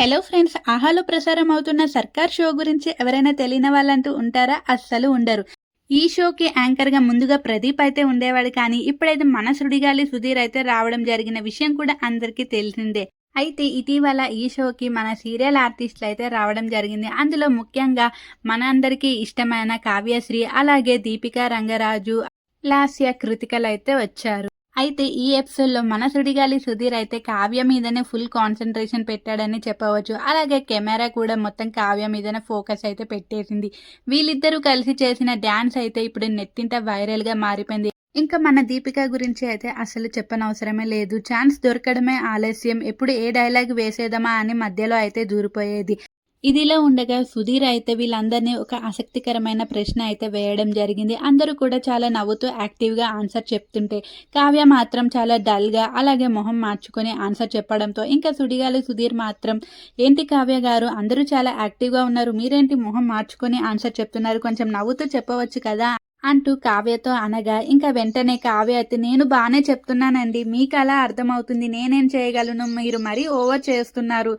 Hello friends ఆహాలో ప్రసారం అవుతున్న సర్కార్ షో గురించి ఎవరైనా తెలియని వాళ్ళంటూ ఉంటారా? అస్సలు ఉండరు. ఈ షోకి యాంకర్గా ముందుగా ప్రదీప్ అయితే ఉండేవాడు. కానీ ఇప్పుడైతే మన సుడిగాలి సుధీర్ అయితే రావడం జరిగిన విషయం కూడా అందరికీ తెలిసిందే. అయితే ఇటీవల ఈ షోకి మన సీరియల్ ఆర్టిస్టులు అయితే రావడం జరిగింది. అందులో ముఖ్యంగా మన అందరికీ ఇష్టమైన కావ్యశ్రీ అలాగే దీపికా రంగరాజు లాస్య కృతికలు అయితే వచ్చారు. అయితే ఈ ఎపిసోడ్లో మన సుడిగాలి సుధీర్ అయితే కావ్య మీదనే ఫుల్ కాన్సన్ట్రేషన్ పెట్టాడని చెప్పవచ్చు. అలాగే కెమెరా కూడా మొత్తం కావ్య మీదనే ఫోకస్ అయితే పెట్టేసింది. వీళ్ళిద్దరూ కలిసి చేసిన డ్యాన్స్ అయితే ఇప్పుడు నెట్టింట వైరల్గా మారిపోయింది. ఇంకా మన దీపిక గురించి అయితే అసలు చెప్పనవసరమే లేదు. ఛాన్స్ దొరకడమే ఆలస్యం. ఎప్పుడు ఏ డైలాగ్ వేసేదమా అని మధ్యలో అయితే దూరిపోయేది. ఇదిలా ఉండగా సుధీర్ అయితే వీళ్ళందరినీ ఒక ఆసక్తికరమైన ప్రశ్న అయితే వేయడం జరిగింది. అందరూ కూడా చాలా నవ్వుతూ యాక్టివ్గా ఆన్సర్ చెప్తుంటే కావ్య మాత్రం చాలా డల్గా అలాగే మొహం మార్చుకొని ఆన్సర్ చెప్పడంతో ఇంకా సుడిగాలి సుధీర్ మాత్రం ఏంటి కావ్య గారు అందరూ చాలా యాక్టివ్గా ఉన్నారు మీరేంటి మొహం మార్చుకొని ఆన్సర్ చెప్తున్నారు కొంచెం నవ్వుతూ చెప్పవచ్చు కదా? అంటూ కావ్యతో అనగా ఇంకా వెంటనే కావ్య అయితే నేను బాగానే చెప్తున్నానండి మీకు అలా అర్థమవుతుంది నేనేం చేయగలను మీరు మరీ ఓవర్ చేస్తున్నారు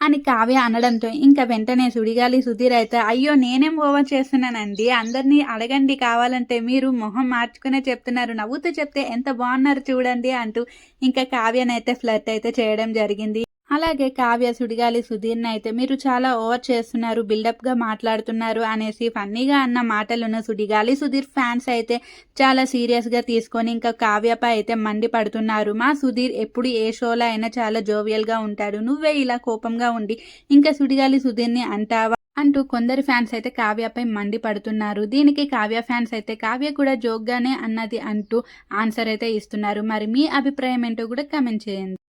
అని కావ్య అనడంతో ఇంకా వెంటనే సుడిగాలి సుధీర్ అయితే అయ్యో నేనేం ఓవర్ చేస్తున్నానండి? అందరినీ అడగండి కావాలంటే మీరు మొహం మార్చుకునే చెప్తున్నారు. నవ్వుతూ చెప్తే ఎంత బాగున్నారు చూడండి అంటూ ఇంకా కావ్యనైతే ఫ్లర్ట్ అయితే చేయడం జరిగింది. అలాగే కావ్య సుడిగాలి సుధీర్ని అయితే మీరు చాలా ఓవర్ చేస్తున్నారు బిల్డప్గా మాట్లాడుతున్నారు అనేసి ఫన్నీగా అన్న మాటలను సుడిగాలి సుధీర్ ఫ్యాన్స్ అయితే చాలా సీరియస్గా తీసుకొని ఇంకా కావ్యపై అయితే మండి పడుతున్నారు. మా సుధీర్ ఎప్పుడు ఏ షోలో అయినా చాలా జోవియల్గా ఉంటాడు. నువ్వే ఇలా కోపంగా ఉండి ఇంకా సుడిగాలి సుధీర్ని అంటావా అంటూ కొందరు ఫ్యాన్స్ అయితే కావ్యపై మండి పడుతున్నారు. దీనికి కావ్య ఫ్యాన్స్ అయితే కావ్య కూడా జోక్గానే అన్నది అంటూ ఆన్సర్ అయితే ఇస్తున్నారు. మరి మీ అభిప్రాయం ఏంటో కూడా కమెంట్ చేయండి.